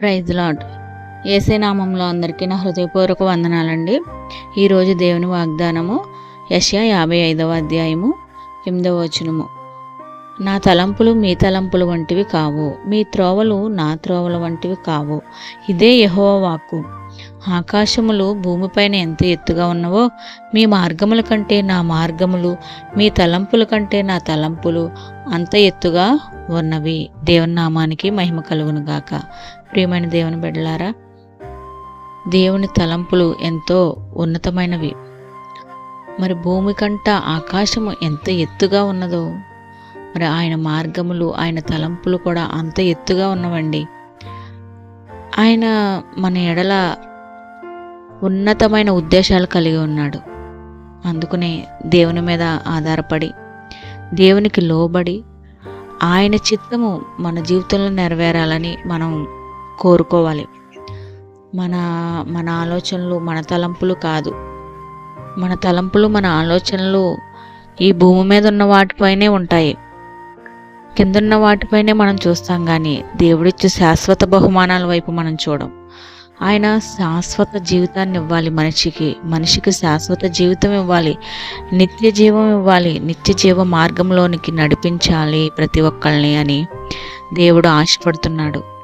Praise lord. ఏసేనామంలో అందరికీ నా హృదయపూర్వక వందనాలండి. ఈరోజు దేవుని వాగ్దానము యష్యా యాభై ఐదవ అధ్యాయము ఎనిమిదవ వచనము. నా తలంపులు మీ తలంపులు వంటివి కావు. మీ త్రోవలు నా త్రోవల వంటివి కావు. ఇదే యహో వాక్కు. ఆకాశములు భూమిపైన ఎంత ఎత్తుగా ఉన్నవో మీ మార్గముల కంటే నా మార్గములు మీ తలంపుల కంటే నా తలంపులు అంత ఎత్తుగా ఉన్నవి. దేవుని నామానికి మహిమ కలుగును గాక. ప్రియమైన దేవుని బిడ్డలారా దేవుని తలంపులు ఎంతో ఉన్నతమైనవి. మరి భూమి కంట ఆకాశము ఎంత ఎత్తుగా ఉన్నదో మరి ఆయన మార్గములు ఆయన తలంపులు కూడా అంత ఎత్తుగా ఉన్నవండి. ఆయన మన ఎడల ఉన్నతమైన ఉద్దేశాలు కలిగి ఉన్నాడు. అందుకనే దేవుని మీద ఆధారపడి దేవునికి లోబడి ఆయన చిత్తము మన జీవితంలో నెరవేరాలని మనం కోరుకోవాలి. మన మన ఆలోచనలు మన తలంపులు కాదు. మన తలంపులు మన ఆలోచనలు ఈ భూమి మీద ఉన్న వాటిపైనే ఉంటాయి. కిందున్న వాటిపైనే మనం చూస్తాం కానీ దేవుడిచ్చే శాశ్వత బహుమానాల వైపు మనం చూడం. ఆయన శాశ్వత జీవితాన్ని ఇవ్వాలి మనిషికి. మనిషికి శాశ్వత జీవితం ఇవ్వాలి. నిత్య జీవం ఇవ్వాలి. నిత్య జీవ మార్గంలోనికి నడిపించాలి ప్రతి ఒక్కళ్ళని అని దేవుడు ఆశపడుతున్నాడు.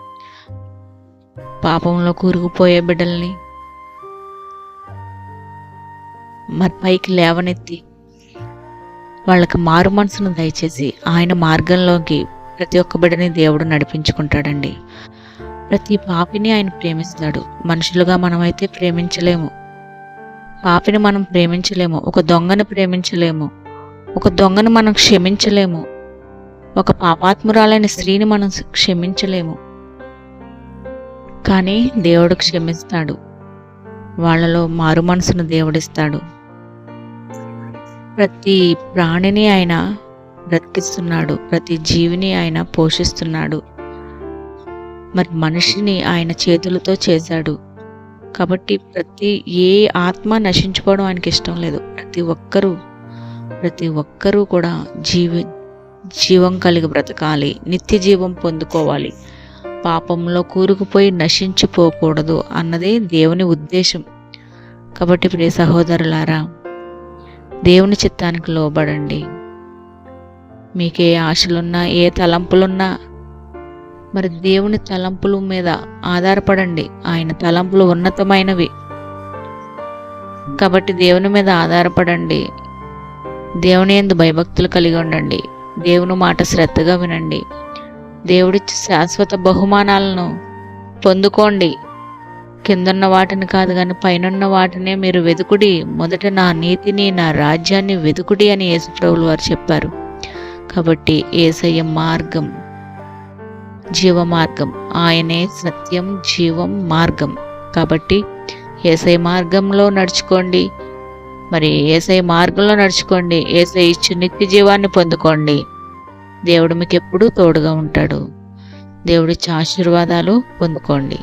పాపంలో కూరుకుపోయే బిడ్డల్ని మరి పైకి లేవనెత్తి వాళ్ళకి మారు మనసును దయచేసి ఆయన మార్గంలోకి ప్రతి ఒక్క బిడ్డని దేవుడు నడిపించుకుంటాడండి. ప్రతి పాపిని ఆయన ప్రేమిస్తాడు. మనుషులుగా మనమైతే ప్రేమించలేము. పాపిని మనం ప్రేమించలేము. ఒక దొంగను ప్రేమించలేము. ఒక దొంగను మనం క్షమించలేము. ఒక పాపాత్మురాలైన స్త్రీని మనం క్షమించలేము. కానీ దేవుడు క్షమిస్తాడు. వాళ్ళలో మారు మనసును దేవుడిస్తాడు. ప్రతి ప్రాణిని ఆయన బ్రతికిస్తున్నాడు. ప్రతి జీవిని ఆయన పోషిస్తున్నాడు. మరి మనిషిని ఆయన చేతులతో చేశాడు. కాబట్టి ప్రతి ఏ ఆత్మ నశించుకోవడం ఆయనకి ఇష్టం లేదు. ప్రతి ఒక్కరూ ప్రతి ఒక్కరూ కూడా జీవి జీవం కలిగి బ్రతకాలి. నిత్య జీవం పొందుకోవాలి. పాపంలో కూరుకుపోయి నశించిపోకూడదు అన్నదే దేవుని ఉద్దేశం. కాబట్టి ప్రియ సహోదరులారా దేవుని చిత్తానికి లోబడండి. మీకు ఏ ఆశలున్నా ఏ తలంపులున్నా మరి దేవుని తలంపుల మీద ఆధారపడండి. ఆయన తలంపులు ఉన్నతమైనవి. కాబట్టి దేవుని మీద ఆధారపడండి. దేవుని ఎందు భయభక్తులు కలిగి ఉండండి. దేవుని మాట శ్రద్ధగా వినండి. దేవుడిచ్చి శాశ్వత బహుమానాలను పొందుకోండి. కిందన్న వాటిని కాదు కానీ పైనున్న వాటినే మీరు వెతుకుడి మొదట నా నీతిని నా రాజ్యాన్ని వెతుకుడి అని యేసుప్రభులు వారు చెప్పారు. కాబట్టి ఏసయ్య మార్గం జీవ మార్గం. ఆయనే సత్యం జీవం మార్గం. కాబట్టి ఏసై మార్గంలో నడుచుకోండి. మరి ఏసై మార్గంలో నడుచుకోండి. ఏసై ఇచ్చి నిత్య జీవాన్ని పొందుకోండి. దేవుడు మీకు ఎప్పుడూ తోడుగా ఉంటాడు. దేవుడిచ్చే ఆశీర్వాదాలు పొందుకోండి.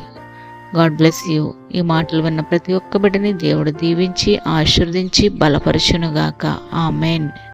గాడ్ బ్లెస్ యూ ఈ మాటలు విన్న ప్రతి ఒక్క బిడ్డని దేవుడు దీవించి ఆశీర్వదించి బలపరచునుగాక. ఆమెన్